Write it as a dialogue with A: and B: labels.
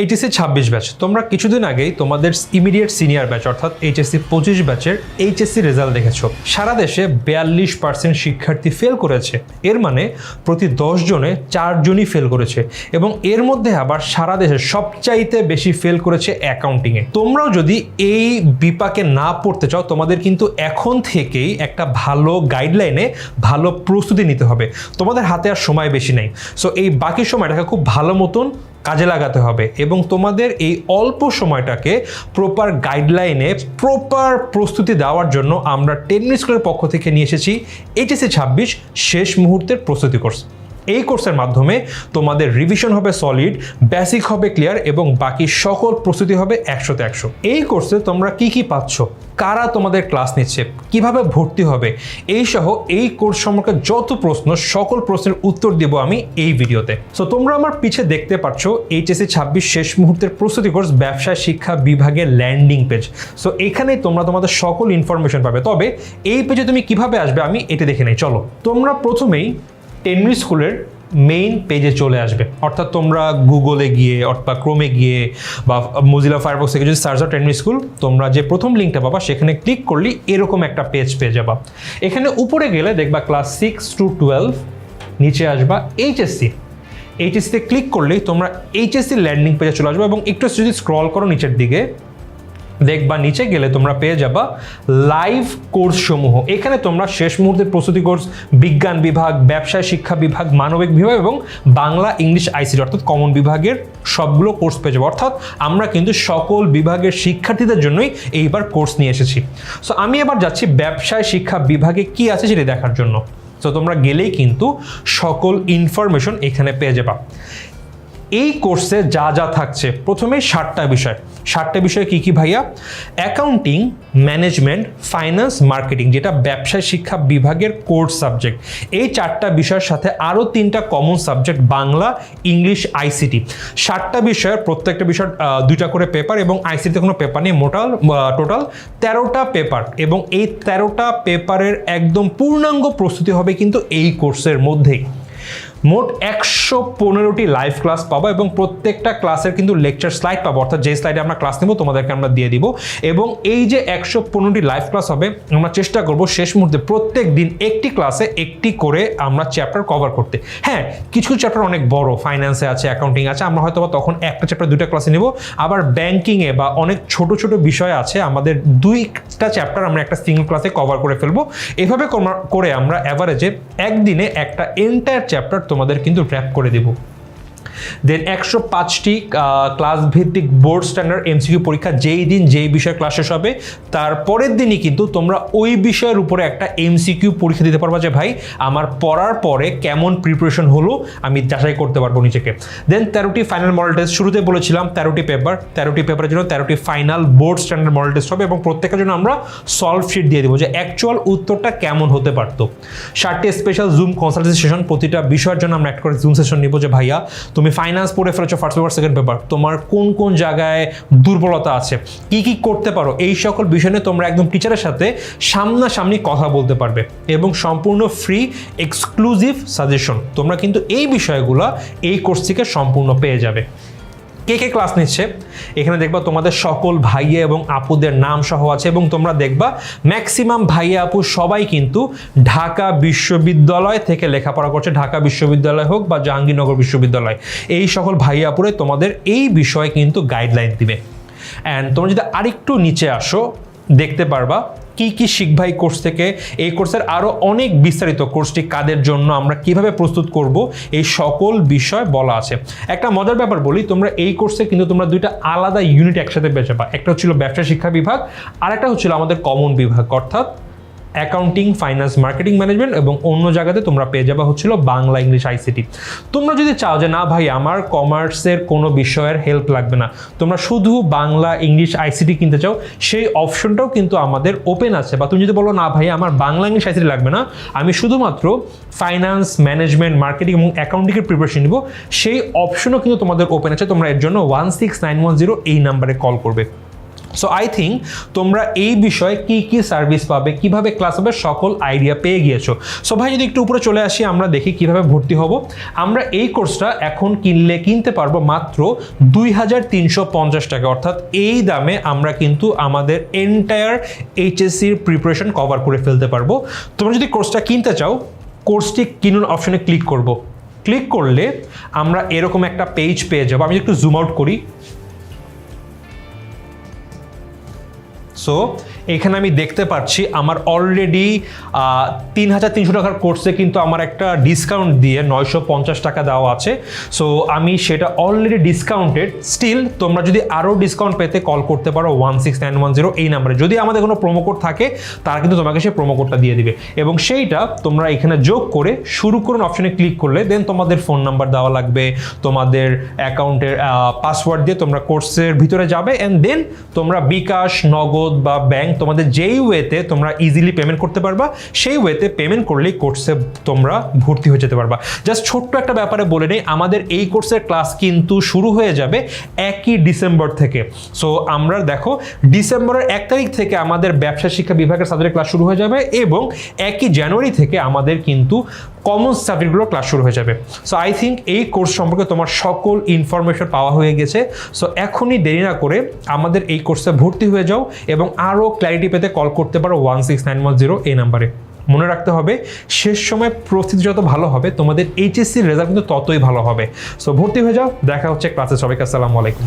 A: HSC ছাব্বিশ batch তোমরা কিছুদিন আগেই তোমাদের ইমিডিয়েট সিনিয়র ব্যাচ অর্থাৎ এইচএসসি পঁচিশ ব্যাচের এইচএসসি রেজাল্ট দেখেছ। সারা দেশে বিয়াল্লিশ পার্সেন্ট শিক্ষার্থী ফেল করেছে। এর মানে প্রতি দশ জনে চারজনই ফেল করেছে। এবং এর মধ্যে আবার সারা দেশে সবচাইতে বেশি ফেল করেছে অ্যাকাউন্টিংয়ে তোমরাও যদি এই বিপাকে না পড়তে চাও, তোমাদের কিন্তু এখন থেকেই একটা ভালো গাইডলাইনে ভালো প্রস্তুতি নিতে হবে। তোমাদের হাতে আর সময় বেশি নেই। সো এই বাকি সময়টাকে খুব ভালো মতন কাজে লাগাতে হবে এবং তোমাদের এই অল্প সময়টাকে প্রপার গাইডলাইনে প্রপার প্রস্তুতি দেওয়ার জন্য আমরা টেন স্কুলের পক্ষ থেকে নিয়ে এসেছি এইচএসসি ছাব্বিশ, শেষ মুহূর্তের প্রস্তুতি কোর্স এই কোর্সের মাধ্যমে তোমাদের রিভিশন হবে সলিড বেসিক হবে ক্লিয়ার এবং বাকি সকল প্রস্তুতি হবে একশোতে একশো। এই কোর্সে তোমরা কি কি পাচ্ছ? কারা তোমাদের ক্লাস নিচ্ছে? কীভাবে ভর্তি হবে? এই সহ এই কোর্স সম্পর্কে যত প্রশ্ন, সকল প্রশ্নের উত্তর দেব আমি এই ভিডিওতে। সো তোমরা আমার পিছে দেখতে পাচ্ছ এইচএসসি ছাব্বিশ শেষ মুহূর্তের প্রস্তুতি কোর্স ব্যবসা শিক্ষা বিভাগের ল্যান্ডিং পেজ সো এখানে তোমরা তোমাদের সকল ইনফরমেশন পাবে। তবে এই পেজে তুমি কীভাবে আসবে আমি এটা দেখে নেই। চলো, তোমরা প্রথমেই টেনরি স্কুলের মেইন পেজে চলে আসবে। অর্থাৎ তোমরা গুগলে গিয়ে, অথবা ক্রোমে গিয়ে, বা মজিলা ফায়ারবক্স থেকে যদি সার্চ টেনরি স্কুল, তোমরা যে প্রথম লিঙ্কটা পাবা, সেখানে ক্লিক করলেই এরকম একটা পেজ পেয়ে যাবা। এখানে উপরে গেলে দেখবা ক্লাস সিক্স টু টুয়েলভ নিচে আসবা এইচএসসি এইচএসসিতে ক্লিক করলেই তোমরা এইচএসসি ল্যান্ডিং পেজে চলে আসবে এবং একটু যদি স্ক্রল করো নিচের দিকে দেখবা, নিচে গেলে তোমরা পেয়ে যাবা লাইভ কোর্স সমূহ। এখানে তোমরা শেষ মুহূর্তের প্রস্তুতি কোর্স বিজ্ঞান বিভাগ, ব্যবসায় শিক্ষা বিভাগ, মানবিক বিভাগ এবং বাংলা, ইংলিশ আইসিটি অর্থাৎ কমন বিভাগের সবগুলো কোর্স পেয়ে যাব। অর্থাৎ আমরা কিন্তু সকল বিভাগের শিক্ষার্থীদের জন্যই এইবার কোর্স নিয়ে এসেছি। সো আমি এবার যাচ্ছি ব্যবসায় শিক্ষা বিভাগে কি আছে সেটা দেখার জন্য। তো তোমরা গেলেই কিন্তু সকল ইনফরমেশন এখানে পেয়ে যাবা। এই কোর্সে যা যা থাকছে, প্রথমে ষাটটা বিষয়। ষাটটা বিষয় কি কি ভাইয়া? অ্যাকাউন্টিং ম্যানেজমেন্ট ফাইন্যান্স মার্কেটিং যেটা ব্যবসায় শিক্ষা বিভাগের কোর্স সাবজেক্ট এই চারটা বিষয়ের সাথে আরও তিনটা common subject Bangla, English ICT ষাটটা বিষয়ের প্রত্যেকটা বিষয় দুইটা করে পেপার এবং আইসিটিতে কোনো পেপার নেই, মোটাল টোটাল তেরোটা পেপার এবং এই তেরোটা পেপারের একদম পূর্ণাঙ্গ প্রস্তুতি হবে কিন্তু এই কোর্সের মধ্যেই। মোট একশো পনেরোটি লাইভ ক্লাস পাবো এবং প্রত্যেকটা ক্লাসের কিন্তু লেকচার স্লাইড পাবো। অর্থাৎ যে স্লাইডে আমরা ক্লাস নেব, তোমাদেরকে আমরা দিয়ে দিব। এবং এই যে একশো পনেরোটি লাইভ ক্লাস হবে, আমরা চেষ্টা করব শেষ মুহূর্তে প্রত্যেক দিন একটি ক্লাসে একটি করে আমরা চ্যাপ্টার কভার করতে। হ্যাঁ কিছু চ্যাপ্টার অনেক বড় ফাইন্যান্সে আছে অ্যাকাউন্টিং আছে, আমরা হয়তো বা তখন একটা চ্যাপ্টার দুইটা ক্লাসে নেব। আবার ব্যাংকিংয়ে বা অনেক ছোট ছোট বিষয় আছে, আমাদের দুইটা চ্যাপ্টার আমরা একটা সিঙ্গল ক্লাসে কভার করে ফেলব। এভাবে করে আমরা অ্যাভারেজে একদিনে একটা এন্টায়ার চ্যাপ্টার তোমাদের কিন্তু ট্র্যাপ করে দেবো। দেন একশো পাঁচটি ক্লাস ভিত্তিক বোর্ড স্ট্যান্ডার্ড এমসিকিউ পরীক্ষা, যেই দিন যেই বিষয় ক্লাস শেষ হবে, তার পরের দিনই কিন্তু তোমরা ওই বিষয়ের উপরে একটা এমসিকিউ পরীক্ষা দিতে পারবা যে, ভাই, আমার পড়ার পরে কেমন প্রিপারেশন হলো, আমি যাচাই করতে পারব নিজেকে। দেন তেরোটি ফাইনাল মডেল টেস্ট শুরুতে বলেছিলাম তেরোটি পেপার তেরোটি পেপারের জন্য তেরোটি final board standard model test হবে এবং প্রত্যেকের জন্য আমরা সলভ শিট দিয়ে দেবো যে অ্যাকচুয়াল উত্তরটা কেমন হতে পারতো। ষাটটি স্পেশাল জুম কনসালটেন্সি সেশন প্রতিটা বিষয়ের জন্য আমরা একটা করে জুম সেশন নিব যে, ভাইয়া, তুমি ফাইন্যান্স পড়ে ফেলেছো ফার্স্ট পেপার সেকেন্ড পেপার তোমার কোন কোন জায়গায় দুর্বলতা আছে? কি কি করতে পারো? এই সকল বিষয় নিয়ে তোমরা একদম টিচারের সাথে সামনাসামনি কথা বলতে পারবে এবং সম্পূর্ণ ফ্রি এক্সক্লুসিভ সাজেশন তোমরা কিন্তু এই বিষয়গুলো এই কোর্স থেকে সম্পূর্ণ পেয়ে যাবে। কে কে ক্লাস নিচ্ছে? এখানে দেখবা তোমাদের সকল ভাইয়া এবং আপুদের নাম সহ আছে এবং তোমরা দেখবা ম্যাক্সিমাম ভাইয়া আপু সবাই কিন্তু ঢাকা বিশ্ববিদ্যালয় থেকে লেখাপড়া করছে। ঢাকা বিশ্ববিদ্যালয় হোক বা জাহাঙ্গীরনগর বিশ্ববিদ্যালয়। এই সকল ভাইয়া আপুরে তোমাদের এই বিষয়ে কিন্তু গাইডলাইন দিবে। অ্যান্ড তোমরা যদি আরেকটু নিচে আসো, দেখতে পারবা কি কি শিখভাই কোর্স থেকে, এই কোর্সের আরও অনেক বিস্তারিত কোর্সটি কাদের জন্য আমরা কীভাবে প্রস্তুত করব, এই সকল বিষয় বলা আছে। একটা মজার ব্যাপার বলি, তোমরা এই কোর্সে কিন্তু তোমরা দুইটা আলাদা ইউনিট একসাথে বেঁচে পা একটা হচ্ছিল ব্যবসা শিক্ষা বিভাগ আর একটা হচ্ছিল আমাদের কমন বিভাগ, অর্থাৎ অ্যাকাউন্টিং ফাইন্যান্স মার্কেটিং ম্যানেজমেন্ট এবং অন্য জায়গাতে তোমরা পেয়ে যাবা হচ্ছিল বাংলা, ইংলিশ আইসিটি তোমরা যদি চাও যে, না ভাই, আমার কমার্সের কোনো বিষয়ের হেল্প লাগবে না। তোমরা শুধু বাংলা, ইংলিশ আইসিটি কিনতে চাও, সেই অপশনটাও কিন্তু আমাদের ওপেন আছে। বা তুমি যদি বলো, না ভাই, আমার বাংলা, ইংলিশ আইসিটি লাগবে না। আমি শুধুমাত্র ফাইন্যান্স ম্যানেজমেন্ট মার্কেটিং এবং অ্যাকাউন্টিংয়ের প্রিপারেশন নিব। সেই অপশনও কিন্তু তোমাদের ওপেন আছে। তোমরা এর জন্য one six nine one zero এই নাম্বারে কল করবে। সো আই থিঙ্ক তোমরা এই বিষয়ে কি কি সার্ভিস পাবে, কীভাবে ক্লাস হবে, সকল আইডিয়া পেয়ে গিয়েছো। সো ভাই, যদি একটু উপরে চলে আসি, আমরা দেখি কীভাবে ভর্তি হব। আমরা এই কোর্সটা এখন কিনলে, কিনতে পারব মাত্র দুই হাজার তিনশো পঞ্চাশ টাকা। অর্থাৎ এই দামে আমরা কিন্তু আমাদের এন্টায়ার এইচএসসির প্রিপারেশন কভার করে ফেলতে পারব। তোমরা যদি কোর্সটা কিনতে চাও কোর্সটি কিনুন অপশনে ক্লিক করব। ক্লিক করলে আমরা এরকম একটা পেজ পেয়ে যাব। আমি একটু জুম আউট করি। সো এখানে আমি দেখতে পাচ্ছি আমার অলরেডি তিন হাজার তিনশো টাকার কোর্সে কিন্তু আমার একটা ডিসকাউন্ট দিয়ে নয়শো পঞ্চাশ টাকা দেওয়া আছে। সো আমি সেটা অলরেডি ডিসকাউন্টেড স্টিল তোমরা যদি আরও ডিসকাউন্ট পেতে কল করতে পারো one six nine one zero এই নাম্বারে যদি আমাদের কোনো প্রোমো কোড থাকে, তারা কিন্তু তোমাকে সেই প্রোমো কোডটা দিয়ে দিবে। এবং সেইটা তোমরা এখানে যোগ করে শুরু করুন অপশনে ক্লিক করলে দেন তোমাদের ফোন নাম্বার দেওয়া লাগবে, তোমাদের অ্যাকাউন্টের পাসওয়ার্ড দিয়ে তোমরা কোর্সের ভিতরে যাবে অ্যান্ড দেন তোমরা বিকাশ নগদ বা ব্যাংক তোমাদের যেই ওয়েতে তোমরা ইজিলি পেমেন্ট করতে পারবা, সেই ওয়েতে পেমেন্ট করলেই কোর্সে তোমরা ভর্তি হয়ে যেতে পারবা। জাস্ট ছোট্ট একটা ব্যাপারে বলে নেই, আমাদের এই কোর্সের ক্লাস কিন্তু শুরু হয়ে যাবে একই ডিসেম্বর থেকে। সো আমরা দেখো ডিসেম্বরের এক তারিখ থেকে আমাদের ব্যবসা শিক্ষা বিভাগের সাবজেক্ট ক্লাস শুরু হয়ে যাবে এবং একই জানুয়ারি থেকে আমাদের কিন্তু কমন সাবজেক্টগুলো ক্লাস শুরু হয়ে যাবে। সো আই থিঙ্ক এই কোর্স সম্পর্কে তোমার সকল ইনফরমেশন পাওয়া হয়ে গেছে। সো এখনই দেরি না করে আমাদের এই কোর্সে ভর্তি হয়ে যাও এবং আরও ক্ল্যারিটি পেতে কল করতে পারো one six nine one zero এই নাম্বারে মনে রাখতে হবে, শেষ সময় প্রস্তুতি যত ভালো হবে, তোমাদের এইচএসসির রেজাল্ট কিন্তু ততই ভালো হবে। সো ভর্তি হয়ে যাও, দেখা হচ্ছে ক্লাসে সবাইকে আসসালামু আলাইকুম।